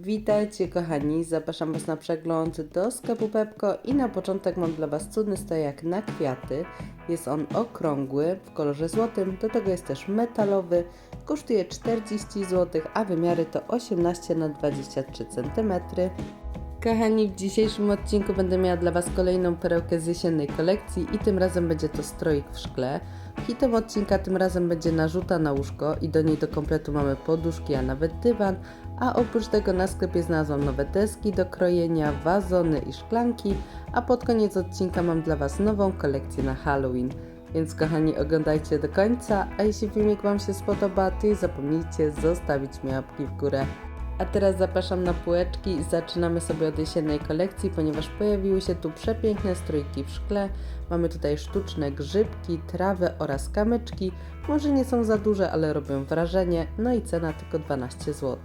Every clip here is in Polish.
Witajcie kochani, zapraszam Was na przegląd do sklepu Pepko i na początek mam dla Was cudny stojak na kwiaty. Jest on okrągły w kolorze złotym, do tego jest też metalowy, kosztuje 40 zł, a wymiary to 18 na 23 cm. Kochani, w dzisiejszym odcinku będę miała dla Was kolejną perełkę z jesiennej kolekcji i tym razem będzie to stroik w szkle. Hitem odcinka tym razem będzie narzuta na łóżko i do niej do kompletu mamy poduszki, a nawet dywan, a oprócz tego na sklepie znalazłam nowe deski do krojenia, wazony i szklanki, a pod koniec odcinka mam dla Was nową kolekcję na Halloween. Więc kochani, oglądajcie do końca, a jeśli filmik Wam się spodoba, to nie zapomnijcie zostawić mi łapki w górę. A teraz zapraszam na półeczki i zaczynamy sobie od jesiennej kolekcji, ponieważ pojawiły się tu przepiękne strójki w szkle. Mamy tutaj sztuczne grzybki, trawę oraz kamyczki. Może nie są za duże, ale robią wrażenie. No i cena tylko 12 zł.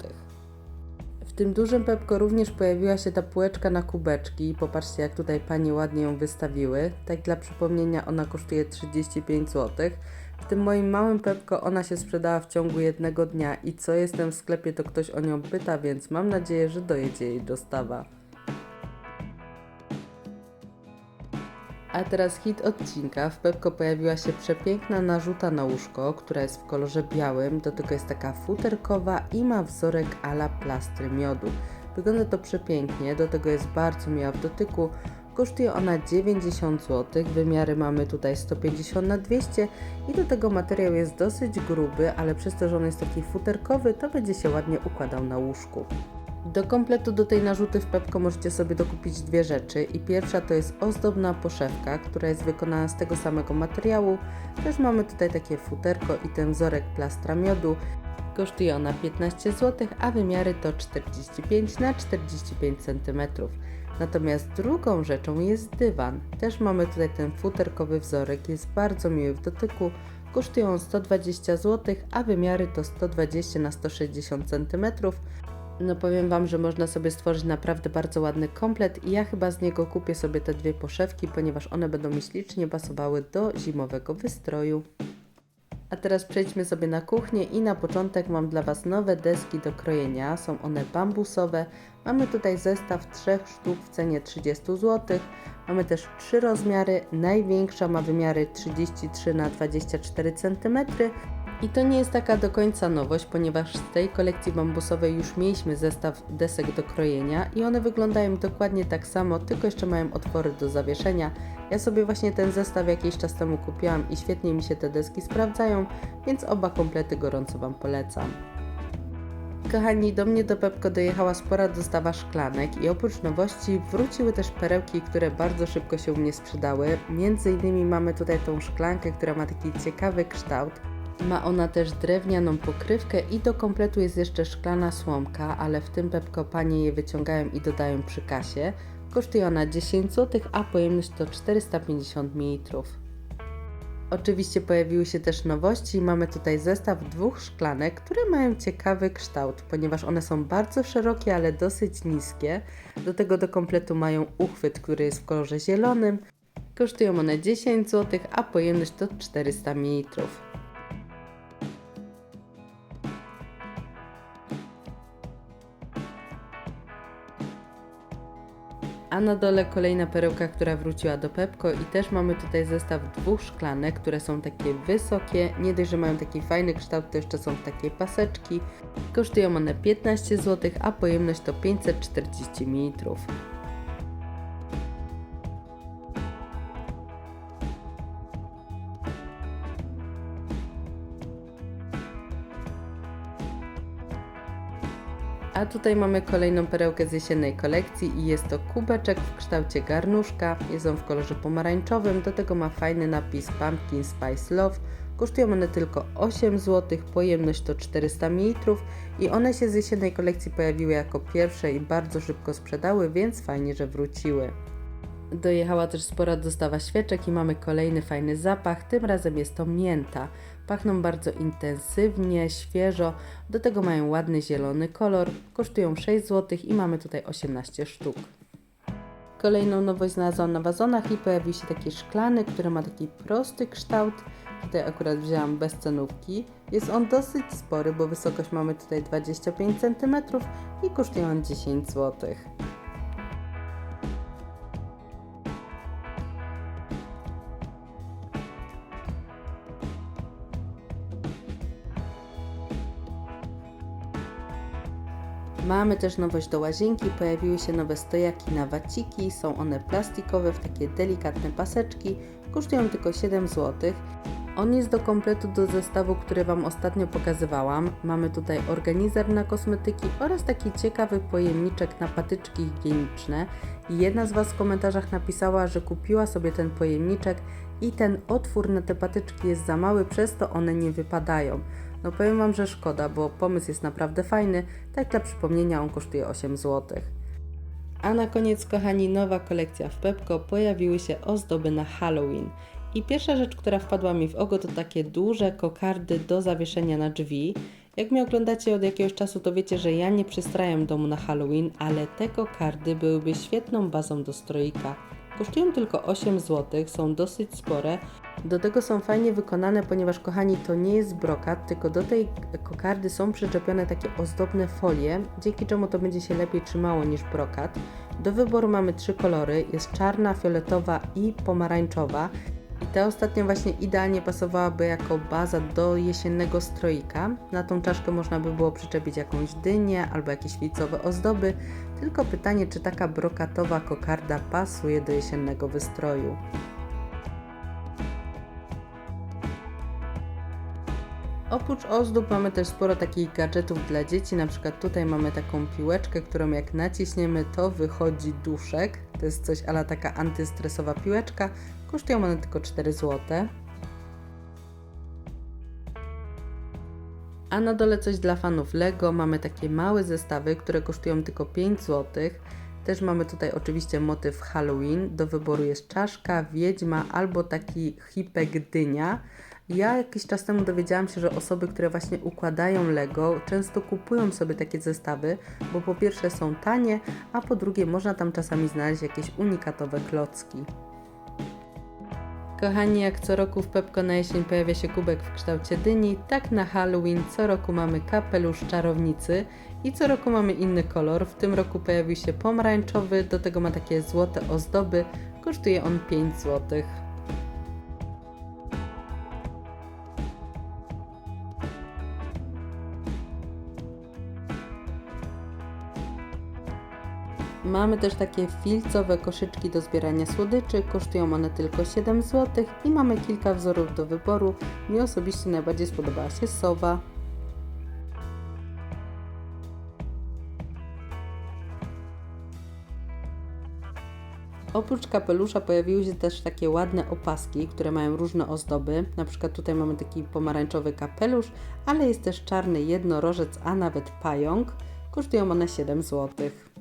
W tym dużym Pepko również pojawiła się ta półeczka na kubeczki. Popatrzcie, jak tutaj panie ładnie ją wystawiły. Tak dla przypomnienia, ona kosztuje 35 zł. W tym moim małym Pepko ona się sprzedała w ciągu jednego dnia i co jestem w sklepie, to ktoś o nią pyta, więc mam nadzieję, że dojedzie jej dostawa. A teraz hit odcinka. W Pepko pojawiła się przepiękna narzuta na łóżko, która jest w kolorze białym. Do tego jest taka futerkowa i ma wzorek ala plastry miodu. Wygląda to przepięknie, do tego jest bardzo miła w dotyku. Kosztuje ona 90 zł, wymiary mamy tutaj 150 na 200 i do tego materiał jest dosyć gruby, ale przez to, że on jest taki futerkowy, to będzie się ładnie układał na łóżku. Do kompletu do tej narzuty w Pepko możecie sobie dokupić dwie rzeczy i pierwsza to jest ozdobna poszewka, która jest wykonana z tego samego materiału. Też mamy tutaj takie futerko i ten wzorek plastra miodu. Kosztuje ona 15 zł, a wymiary to 45 na 45 cm. Natomiast drugą rzeczą jest dywan. Też mamy tutaj ten futerkowy wzorek, jest bardzo miły w dotyku. Kosztuje on 120 zł, a wymiary to 120 na 160 cm. No powiem Wam, że można sobie stworzyć naprawdę bardzo ładny komplet i ja chyba z niego kupię sobie te dwie poszewki, ponieważ one będą mi ślicznie pasowały do zimowego wystroju. A teraz przejdźmy sobie na kuchnię i na początek mam dla Was nowe deski do krojenia. Są one bambusowe. Mamy tutaj zestaw trzech sztuk w cenie 30 zł. Mamy też trzy rozmiary. Największa ma wymiary 33 na 24 cm. I to nie jest taka do końca nowość, ponieważ z tej kolekcji bambusowej już mieliśmy zestaw desek do krojenia i one wyglądają dokładnie tak samo, tylko jeszcze mają otwory do zawieszenia. Ja sobie właśnie ten zestaw jakiś czas temu kupiłam i świetnie mi się te deski sprawdzają, więc oba komplety gorąco Wam polecam. Kochani, do mnie do Pepko dojechała spora dostawa szklanek i oprócz nowości wróciły też perełki, które bardzo szybko się u mnie sprzedały. Między innymi mamy tutaj tą szklankę, która ma taki ciekawy kształt. Ma ona też drewnianą pokrywkę i do kompletu jest jeszcze szklana słomka, ale w tym Pepko panie je wyciągają i dodają przy kasie. Kosztuje ona 10 zł, a pojemność to 450 ml. Oczywiście pojawiły się też nowości. Mamy tutaj zestaw dwóch szklanek, które mają ciekawy kształt, ponieważ one są bardzo szerokie, ale dosyć niskie. Do tego do kompletu mają uchwyt, który jest w kolorze zielonym. Kosztują one 10 zł, a pojemność to 400 ml. A na dole kolejna perełka, która wróciła do Pepko i też mamy tutaj zestaw dwóch szklanek, które są takie wysokie. Nie dość, że mają taki fajny kształt, to jeszcze są takie paseczki. Kosztują one 15 zł, a pojemność to 540 ml. A tutaj mamy kolejną perełkę z jesiennej kolekcji i jest to kubeczek w kształcie garnuszka. Jest on w kolorze pomarańczowym, do tego ma fajny napis Pumpkin Spice Love. Kosztują one tylko 8 zł, pojemność to 400 ml i one się z jesiennej kolekcji pojawiły jako pierwsze i bardzo szybko sprzedały, więc fajnie, że wróciły. Dojechała też spora dostawa świeczek i mamy kolejny fajny zapach, tym razem jest to mięta. Pachną bardzo intensywnie, świeżo, do tego mają ładny zielony kolor, kosztują 6 zł i mamy tutaj 18 sztuk. Kolejną nowość znalazłam na wazonach i pojawił się taki szklany, który ma taki prosty kształt. Tutaj akurat wzięłam bez cenówki. Jest on dosyć spory, bo wysokość mamy tutaj 25 cm i kosztuje on 10 zł. Mamy też nowość do łazienki, pojawiły się nowe stojaki na waciki, są one plastikowe w takie delikatne paseczki, kosztują tylko 7 zł. On jest do kompletu do zestawu, który Wam ostatnio pokazywałam. Mamy tutaj organizer na kosmetyki oraz taki ciekawy pojemniczek na patyczki higieniczne. Jedna z Was w komentarzach napisała, że kupiła sobie ten pojemniczek i ten otwór na te patyczki jest za mały, przez to one nie wypadają. No powiem Wam, że szkoda, bo pomysł jest naprawdę fajny. Tak dla przypomnienia on kosztuje 8 zł. A na koniec, kochani, nowa kolekcja w Pepko. Pojawiły się ozdoby na Halloween. I pierwsza rzecz, która wpadła mi w oko, to takie duże kokardy do zawieszenia na drzwi. Jak mnie oglądacie od jakiegoś czasu, to wiecie, że ja nie przystrajam domu na Halloween, ale te kokardy byłyby świetną bazą do stroika. Kosztują tylko 8 zł, są dosyć spore. Do tego są fajnie wykonane, ponieważ kochani, to nie jest brokat, tylko do tej kokardy są przyczepione takie ozdobne folie, dzięki czemu to będzie się lepiej trzymało niż brokat. Do wyboru mamy trzy kolory, jest czarna, fioletowa i pomarańczowa. I ta ostatnia właśnie idealnie pasowałaby jako baza do jesiennego stroika. Na tą czaszkę można by było przyczepić jakąś dynię albo jakieś licowe ozdoby. Tylko pytanie, czy taka brokatowa kokarda pasuje do jesiennego wystroju. Oprócz ozdób mamy też sporo takich gadżetów dla dzieci, na przykład tutaj mamy taką piłeczkę, którą jak naciśniemy to wychodzi duszek. To jest coś ala taka antystresowa piłeczka, kosztują one tylko 4 zł. A na dole coś dla fanów Lego, mamy takie małe zestawy, które kosztują tylko 5 zł. Też mamy tutaj oczywiście motyw Halloween, do wyboru jest czaszka, wiedźma albo taki hipek dynia. Ja jakiś czas temu dowiedziałam się, że osoby, które właśnie układają Lego, często kupują sobie takie zestawy, bo po pierwsze są tanie, a po drugie można tam czasami znaleźć jakieś unikatowe klocki. Kochani, jak co roku w Pepko na jesień pojawia się kubek w kształcie dyni, tak na Halloween co roku mamy kapelusz czarownicy i co roku mamy inny kolor. W tym roku pojawił się pomarańczowy, do tego ma takie złote ozdoby, kosztuje on 5 złotych. Mamy też takie filcowe koszyczki do zbierania słodyczy, kosztują one tylko 7 zł i mamy kilka wzorów do wyboru. Mi osobiście najbardziej spodobała się sowa. Oprócz kapelusza pojawiły się też takie ładne opaski, które mają różne ozdoby. Na przykład tutaj mamy taki pomarańczowy kapelusz, ale jest też czarny jednorożec, a nawet pająk. Kosztują one 7 złotych.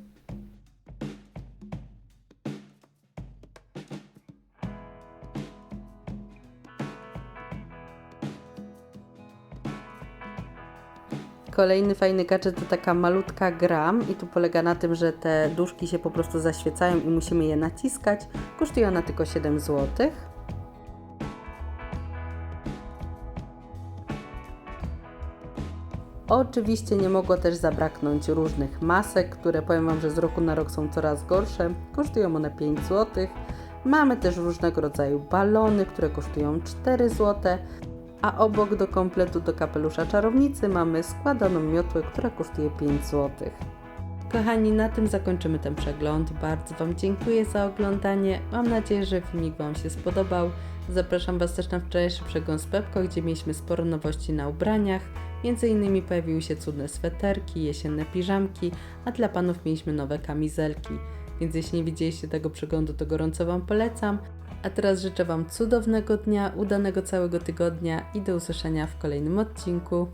Kolejny fajny gadżet to taka malutka gra i tu polega na tym, że te duszki się po prostu zaświecają i musimy je naciskać. Kosztuje ona tylko 7 zł. Oczywiście nie mogło też zabraknąć różnych masek, które powiem Wam, że z roku na rok są coraz gorsze. Kosztują one 5 zł. Mamy też różnego rodzaju balony, które kosztują 4 zł a obok do kompletu do kapelusza czarownicy mamy składaną miotłę, która kosztuje 5 zł. Kochani, na tym zakończymy ten przegląd. Bardzo Wam dziękuję za oglądanie. Mam nadzieję, że filmik Wam się spodobał. Zapraszam Was też na wczorajszy przegląd z Pepko, gdzie mieliśmy sporo nowości na ubraniach. Między innymi pojawiły się cudne sweterki, jesienne piżamki, a dla panów mieliśmy nowe kamizelki. Więc jeśli nie widzieliście tego przeglądu, to gorąco Wam polecam. A teraz życzę Wam cudownego dnia, udanego całego tygodnia i do usłyszenia w kolejnym odcinku.